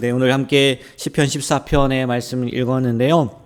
네, 오늘 함께 시편 14편의 말씀을 읽었는데요.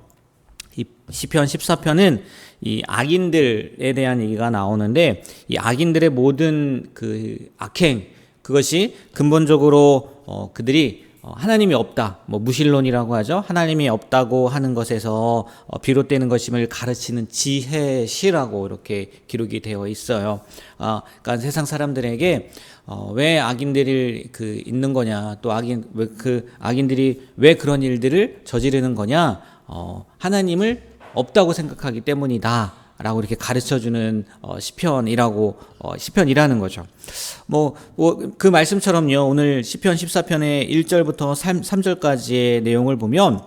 이 시편 14편은 이 악인들에 대한 얘기가 나오는데 이 악인들의 모든 그 악행 그것이 근본적으로 어 그들이 어, 하나님이 없다, 뭐 무신론이라고 하죠. 하나님이 없다고 하는 것에서 어, 비롯되는 것임을 가르치는 지혜시라고 이렇게 기록이 되어 있어요. 아, 그러니까 세상 사람들에게 어, 왜 악인들이 그 있는 거냐, 또 악인 왜 그 악인들이 왜 그런 일들을 저지르는 거냐, 어, 하나님을 없다고 생각하기 때문이다. 라고 이렇게 가르쳐 주는 어, 시편이라고 어, 시편이라는 거죠. 뭐 그 말씀처럼요. 오늘 시편 14편의 1절부터 3, 3절까지의 내용을 보면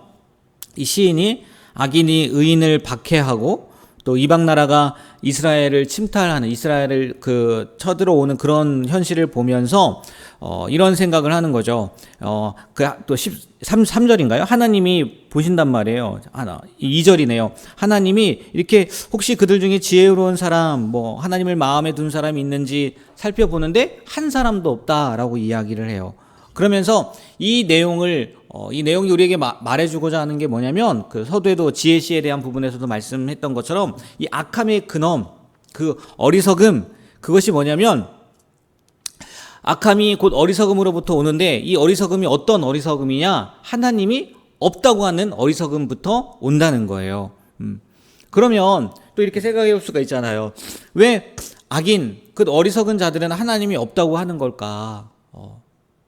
이 시인이 악인이 의인을 박해하고 또 이방 나라가 이스라엘을 침탈하는 이스라엘을 그 쳐들어오는 그런 현실을 보면서 어 이런 생각을 하는 거죠. 어 그또 13 3절인가요? 하나님이 보신단 말이에요. 하나 2절이네요. 하나님이 이렇게 혹시 그들 중에 지혜로운 사람 뭐 하나님을 마음에 둔 사람이 있는지 살펴보는데 한 사람도 없다라고 이야기를 해요. 그러면서 이 내용을 어, 이 내용이 우리에게 마, 말해주고자 하는 게 뭐냐면 그 서두에도 지혜시에 대한 부분에서도 말씀했던 것처럼 이 악함의 근엄, 그 어리석음 그것이 뭐냐면 악함이 곧 어리석음으로부터 오는데 이 어리석음이 어떤 어리석음이냐 하나님이 없다고 하는 어리석음부터 온다는 거예요. 음. 그러면 또 이렇게 생각해 볼 수가 있잖아요. 왜 악인 그 어리석은 자들은 하나님이 없다고 하는 걸까? 어.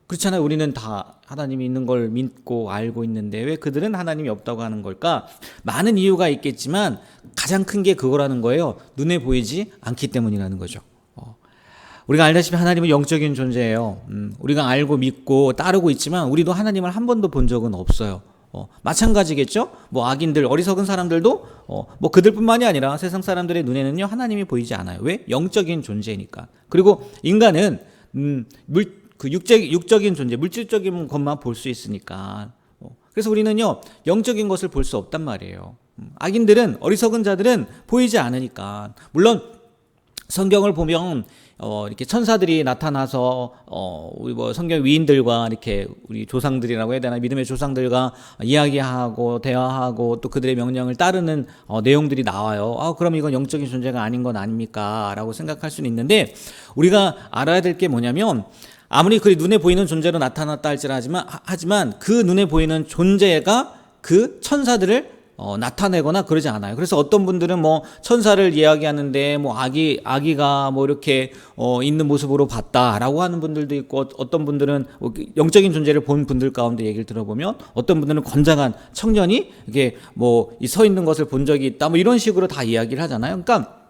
그렇잖아요. 우리는 다 하나님이 있는 걸 믿고 알고 있는데 왜 그들은 하나님이 없다고 하는 걸까? 많은 이유가 있겠지만 가장 큰 게 그거라는 거예요. 눈에 보이지 않기 때문이라는 거죠. 어. 우리가 알다시피 하나님은 영적인 존재예요. 음, 우리가 알고 믿고 따르고 있지만 우리도 하나님을 한 번도 본 적은 없어요. 어, 마찬가지겠죠? 뭐 악인들, 어리석은 사람들도 어, 뭐 그들뿐만이 아니라 세상 사람들의 눈에는요 하나님이 보이지 않아요. 왜? 영적인 존재니까. 그리고 인간은 음, 물, 그 육적, 육적인 존재, 물질적인 것만 볼 수 있으니까. 어, 그래서 우리는요 영적인 것을 볼 수 없단 말이에요. 음, 악인들은 어리석은 자들은 보이지 않으니까. 물론 성경을 보면 어, 이렇게 천사들이 나타나서, 어, 우리 뭐 성경 위인들과 이렇게 우리 조상들이라고 해야 되나, 믿음의 조상들과 이야기하고, 대화하고, 또 그들의 명령을 따르는 어, 내용들이 나와요. 아, 그럼 이건 영적인 존재가 아닌 건 아닙니까? 라고 생각할 수는 있는데, 우리가 알아야 될 게 뭐냐면, 아무리 그 눈에 보이는 존재로 나타났다 할지라지만, 하지만 그 눈에 보이는 존재가 그 천사들을 어, 나타내거나 그러지 않아요. 그래서 어떤 분들은 뭐 천사를 이야기하는데 뭐 아기 아기가 뭐 이렇게 어, 있는 모습으로 봤다라고 하는 분들도 있고 어떤 분들은 뭐 영적인 존재를 본 분들 가운데 얘기를 들어보면 어떤 분들은 건장한 청년이 이게 뭐 서 있는 것을 본 적이 있다 뭐 이런 식으로 다 이야기를 하잖아요. 그러니까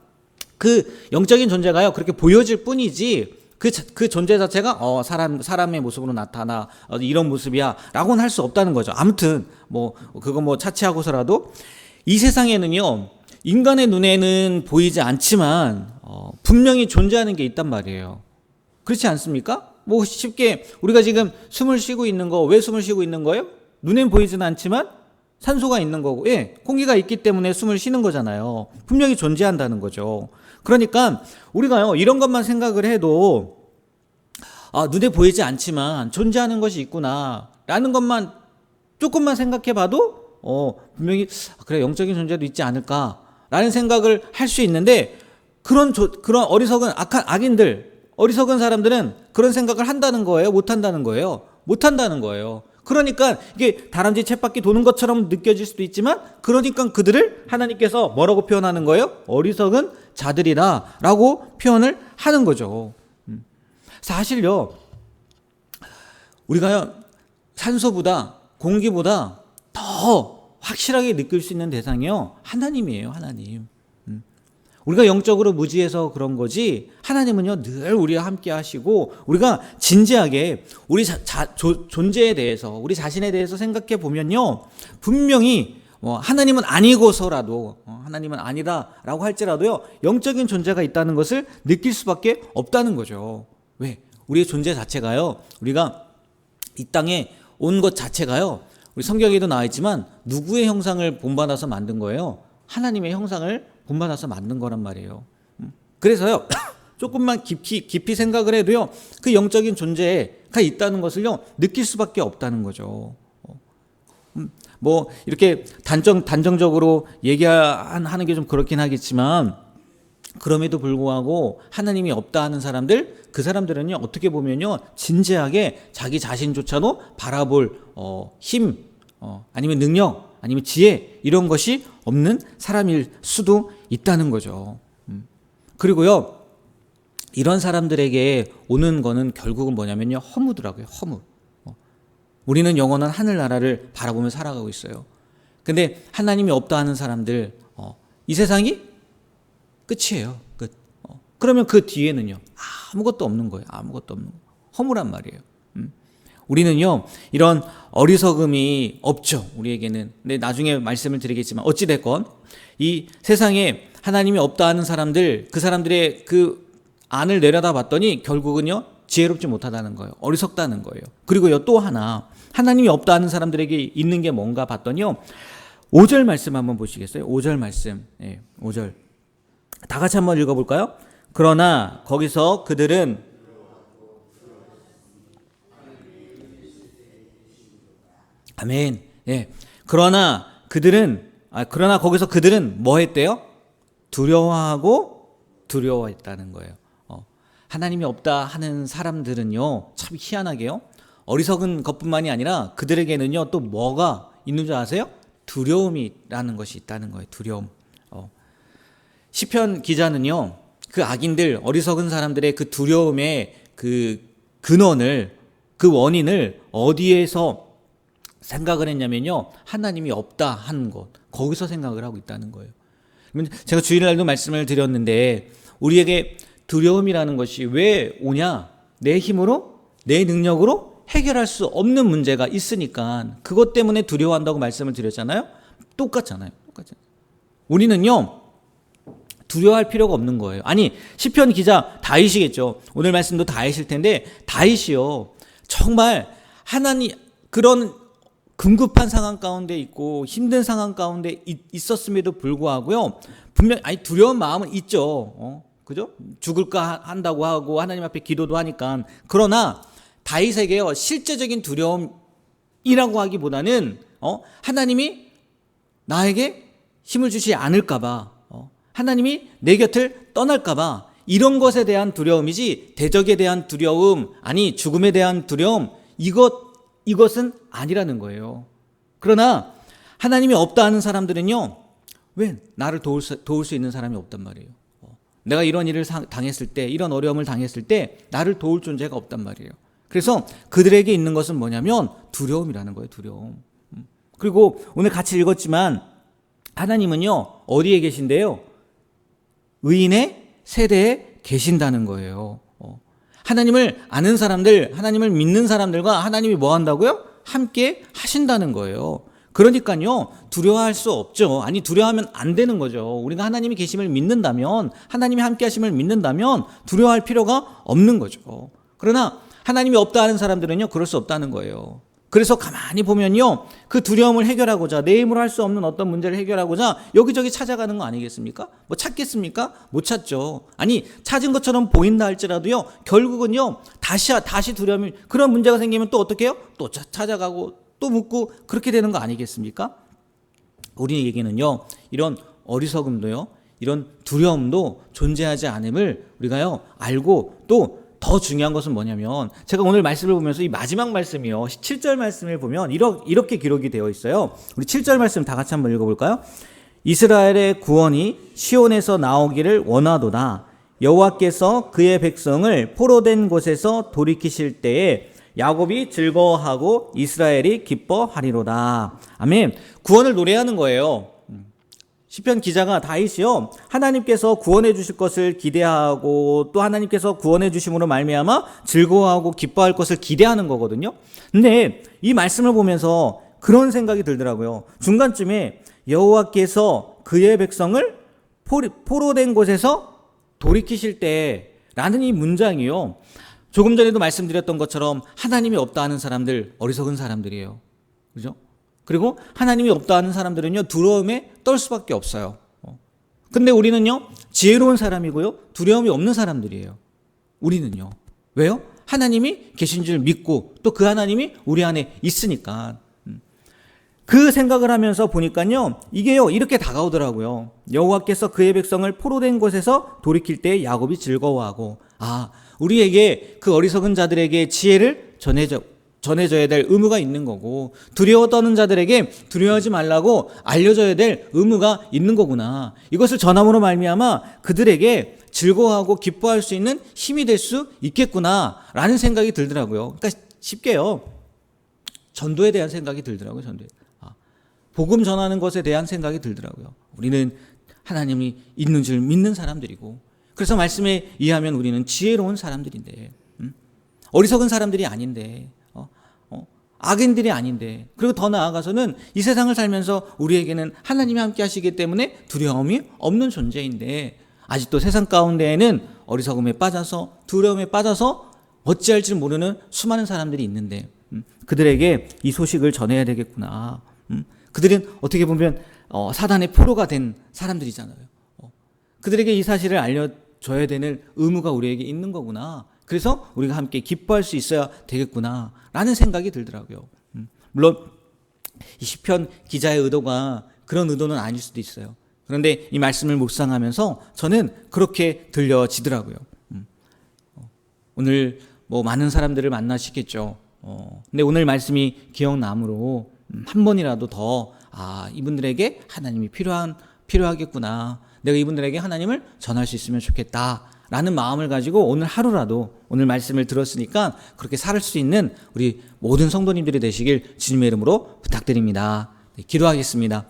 그 영적인 존재가요 그렇게 보여질 뿐이지 그, 그 존재 자체가 어 사람 사람의 모습으로 나타나 어, 이런 모습이야라고는 할 수 없다는 거죠. 아무튼 뭐 그거 뭐 차치하고서라도 이 세상에는요 인간의 눈에는 보이지 않지만 어, 분명히 존재하는 게 있단 말이에요. 그렇지 않습니까? 뭐 쉽게 우리가 지금 숨을 쉬고 있는 거 왜 숨을 쉬고 있는 거예요? 눈엔 보이지는 않지만 산소가 있는 거고, 예, 공기가 있기 때문에 숨을 쉬는 거잖아요. 분명히 존재한다는 거죠. 그러니까 우리가요, 이런 것만 생각을 해도, 아, 눈에 보이지 않지만 존재하는 것이 있구나. 라는 것만 조금만 생각해 봐도, 어, 분명히, 아, 그래, 영적인 존재도 있지 않을까. 라는 생각을 할 수 있는데, 그런, 조, 그런 어리석은 악한, 악인들, 어리석은 사람들은 그런 생각을 한다는 거예요? 못 한다는 거예요? 못 한다는 거예요. 그러니까 이게 다람쥐 챗바퀴 도는 것처럼 느껴질 수도 있지만 그러니까 그들을 하나님께서 뭐라고 표현하는 거예요? 어리석은 자들이다라고 표현을 하는 거죠. 음. 사실요. 우리가요. 산소보다 공기보다 더 확실하게 느낄 수 있는 대상이요. 하나님이에요. 하나님. 우리가 영적으로 무지해서 그런 거지 하나님은요 늘 우리와 함께 하시고 우리가 진지하게 우리 자, 자, 조, 존재에 대해서 우리 자신에 대해서 생각해 보면요 분명히 뭐 하나님은 아니고서라도 어, 하나님은 아니다라고 할지라도요 영적인 존재가 있다는 것을 느낄 수밖에 없다는 거죠 왜 우리의 존재 자체가요 우리가 이 땅에 온 것 자체가요 우리 성경에도 나와 있지만 누구의 형상을 본받아서 만든 거예요 하나님의 형상을 본받아서 만든 거란 말이에요. 음. 그래서요, 조금만 깊이, 깊이 생각을 해도요, 그 영적인 존재에 있다는 것을요 느낄 수밖에 없다는 거죠. 어. 음, 뭐 이렇게 단정 단정적으로 얘기하는 게 좀 그렇긴 하겠지만 그럼에도 불구하고 하나님이 없다 하는 사람들 그 사람들은요 어떻게 보면요 진지하게 자기 자신조차도 바라볼 어, 힘 어, 아니면 능력 아니면 지혜 이런 것이 없는 사람일 수도 있다는 거죠. 음. 그리고요 이런 사람들에게 오는 거는 결국은 뭐냐면요 허무더라고요 허무. 어. 우리는 영원한 하늘나라를 바라보며 살아가고 있어요. 근데 하나님이 없다 하는 사람들 어, 이 세상이 끝이에요. 끝. 어. 그러면 그 뒤에는요. 아무것도 없는 거예요. 아무것도 없는 거. 허무란 말이에요. 음. 우리는요. 이런 어리석음이 없죠. 우리에게는. 근데 나중에 말씀을 드리겠지만 어찌 됐건 이 세상에 하나님이 없다 하는 사람들 그 사람들의 그 안을 내려다 봤더니 결국은요. 지혜롭지 못하다는 거예요. 어리석다는 거예요. 그리고요. 또 하나 하나님이 없다 하는 사람들에게 있는 게 뭔가 봤더니요. 5절 말씀 한번 보시겠어요? 5절 말씀. 예, 5절. 다 같이 한번 읽어볼까요? 그러나 거기서 그들은 아멘. 예. 그러나 그들은 아 그러나 거기서 그들은 뭐 했대요? 두려워하고 두려워했다는 거예요. 어. 하나님이 없다 하는 사람들은요 참 희한하게요 어리석은 것뿐만이 아니라 그들에게는요 또 뭐가 있는 줄 아세요? 두려움이라는 것이 있다는 거예요. 두려움. 어. 시편 기자는요 그 악인들 어리석은 사람들의 그 두려움의 그 근원을 그 원인을 어디에서 생각을 했냐면요 하나님이 없다 하는 것 거기서 생각을 하고 있다는 거예요. 제가 주일날도 말씀을 드렸는데 우리에게 두려움이라는 것이 왜 오냐 내 힘으로 내 능력으로 해결할 수 없는 문제가 있으니까 그것 때문에 두려워한다고 말씀을 드렸잖아요. 똑같잖아요. 똑같잖아요. 우리는요. 두려워할 필요가 없는 거예요. 아니 시편 기자 다윗이겠죠. 오늘 말씀도 다윗일 텐데 다윗이요. 정말 하나님 그런 급급한 상황 가운데 있고 힘든 상황 가운데 있었음에도 불구하고요. 분명 아니 두려운 마음은 있죠. 어? 그죠? 죽을까 한다고 하고 하나님 앞에 기도도 하니까 그러나 다윗에게요 실제적인 두려움이라고 하기보다는 어? 하나님이 나에게 힘을 주지 않을까봐 어? 하나님이 내 곁을 떠날까봐 이런 것에 대한 두려움이지 대적에 대한 두려움 아니 죽음에 대한 두려움 이것 이것은 아니라는 거예요. 그러나 하나님이 없다 하는 사람들은요 왜 나를 도울 수, 도울 수 있는 사람이 없단 말이에요. 어? 내가 이런 일을 당했을 때 이런 어려움을 당했을 때 나를 도울 존재가 없단 말이에요. 그래서 그들에게 있는 것은 뭐냐면 두려움이라는 거예요, 두려움. 음. 그리고 오늘 같이 읽었지만 하나님은요, 어디에 계신데요? 의인의 세대에 계신다는 거예요. 어. 하나님을 아는 사람들, 하나님을 믿는 사람들과 하나님이 뭐 한다고요? 함께 하신다는 거예요. 그러니까요, 두려워할 수 없죠. 아니, 두려워하면 안 되는 거죠. 우리가 하나님이 계심을 믿는다면, 하나님이 함께 하심을 믿는다면, 두려워할 필요가 없는 거죠. 그러나, 하나님이 없다 하는 사람들은요, 그럴 수 없다는 거예요. 그래서 가만히 보면요, 그 두려움을 해결하고자, 내 힘으로 할 수 없는 어떤 문제를 해결하고자 여기저기 찾아가는 거 아니겠습니까? 뭐 찾겠습니까? 못 찾죠. 아니, 찾은 것처럼 보인다 할지라도요, 결국은요, 다시, 다시 두려움이, 그런 문제가 생기면 또 어떻게 해요? 또 찾아가고, 또 묻고, 그렇게 되는 거 아니겠습니까? 우리에게는요, 이런 어리석음도요, 이런 두려움도 존재하지 않음을 우리가요, 알고 또 더 중요한 것은 뭐냐면 제가 오늘 말씀을 보면서 이 마지막 말씀이요. 7절 말씀을 보면 이렇게 기록이 되어 있어요. 우리 7절 말씀 다 같이 한번 읽어 볼까요? 이스라엘의 구원이 시온에서 나오기를 원하도다. 여호와께서 그의 백성을 포로된 곳에서 돌이키실 때에 야곱이 즐거워하고 이스라엘이 기뻐하리로다. 아멘. 구원을 노래하는 거예요. 시편 기자가 다윗이요 하나님께서 구원해 주실 것을 기대하고 또 하나님께서 구원해 주심으로 말미암아 즐거워하고 기뻐할 것을 기대하는 거거든요. 근데 이 말씀을 보면서 그런 생각이 들더라고요. 중간쯤에 여호와께서 그의 백성을 포로된 곳에서 돌이키실 때라는 이 문장이요. 조금 전에도 말씀드렸던 것처럼 하나님이 없다 하는 사람들 어리석은 사람들이에요. 그죠? 그리고 하나님이 없다 하는 사람들은요, 두려움에 떨 수밖에 없어요. 어. 근데 우리는요, 지혜로운 사람이고요, 두려움이 없는 사람들이에요. 우리는요. 왜요? 하나님이 계신 줄 믿고 또 그 하나님이 우리 안에 있으니까 음. 그 생각을 하면서 보니까요 이게요 이렇게 다가오더라고요 여호와께서 그의 백성을 포로된 곳에서 돌이킬 때 야곱이 즐거워하고 아 우리에게 그 어리석은 자들에게 지혜를 전해줘 전해줘야 될 의무가 있는 거고 두려워 떠는 자들에게 두려워하지 말라고 알려줘야 될 의무가 있는 거구나 이것을 전함으로 말미암아 그들에게 즐거워하고 기뻐할 수 있는 힘이 될 수 있겠구나라는 생각이 들더라고요. 그러니까 쉽게요. 전도에 대한 생각이 들더라고요. 전도에. 아, 복음 전하는 것에 대한 생각이 들더라고요. 우리는 하나님이 있는 줄 믿는 사람들이고 그래서 말씀에 의하면 우리는 지혜로운 사람들인데 음? 어리석은 사람들이 아닌데? 악인들이 아닌데 그리고 더 나아가서는 이 세상을 살면서 우리에게는 하나님이 함께 하시기 때문에 두려움이 없는 존재인데 아직도 세상 가운데에는 어리석음에 빠져서 두려움에 빠져서 어찌할지 모르는 수많은 사람들이 있는데 음, 그들에게 이 소식을 전해야 되겠구나. 음, 그들은 어떻게 보면 어, 사단의 포로가 된 사람들이잖아요. 어, 그들에게 이 사실을 알려줘야 되는 의무가 우리에게 있는 거구나. 그래서 우리가 함께 기뻐할 수 있어야 되겠구나라는 생각이 들더라고요. 음, 물론 이 시편 기자의 의도가 그런 의도는 아닐 수도 있어요. 그런데 이 말씀을 묵상하면서 저는 그렇게 들려지더라고요. 음. 어, 오늘 뭐 많은 사람들을 만나시겠죠. 어, 근데 오늘 말씀이 기억남으로 음, 한 번이라도 더 아, 이분들에게 하나님이 필요한 필요하겠구나. 내가 이분들에게 하나님을 전할 수 있으면 좋겠다. 라는 마음을 가지고 오늘 하루라도 오늘 말씀을 들었으니까 그렇게 살 수 있는 우리 모든 성도님들이 되시길 주님의 이름으로 부탁드립니다. 네, 기도하겠습니다.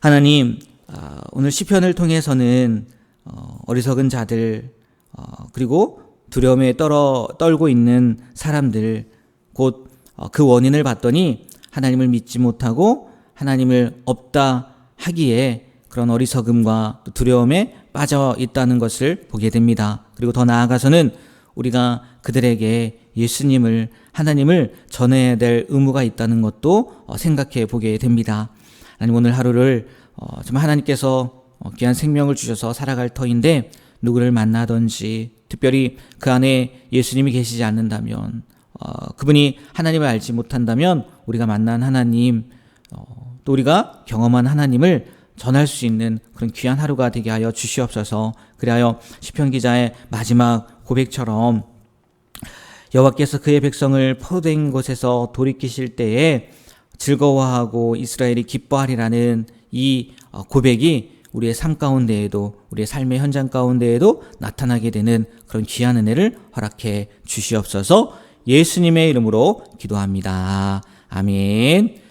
하나님, 아, 오늘 시편을 통해서는 어, 어리석은 자들 어, 그리고 두려움에 떨어 떨고 있는 사람들 곧 그 원인을 봤더니 하나님을 믿지 못하고 하나님을 없다 하기에 그런 어리석음과 두려움에 빠져 있다는 것을 보게 됩니다. 그리고 더 나아가서는 우리가 그들에게 예수님을 하나님을 전해야 될 의무가 있다는 것도 어, 생각해 보게 됩니다. 하나님 오늘 하루를 어, 정말 하나님께서 어, 귀한 생명을 주셔서 살아갈 터인데 누구를 만나든지 특별히 그 안에 예수님이 계시지 않는다면 어, 그분이 하나님을 알지 못한다면 우리가 만난 하나님 어, 또 우리가 경험한 하나님을 전할 수 있는 그런 귀한 하루가 되게 하여 주시옵소서. 그리하여 시편 기자의 마지막 고백처럼 여호와께서 그의 백성을 포로된 곳에서 돌이키실 때에 즐거워하고 이스라엘이 기뻐하리라는 이 어, 고백이 우리의 삶 가운데에도 우리의 삶의 현장 가운데에도 나타나게 되는 그런 귀한 은혜를 허락해 주시옵소서. 예수님의 이름으로 기도합니다. 아멘.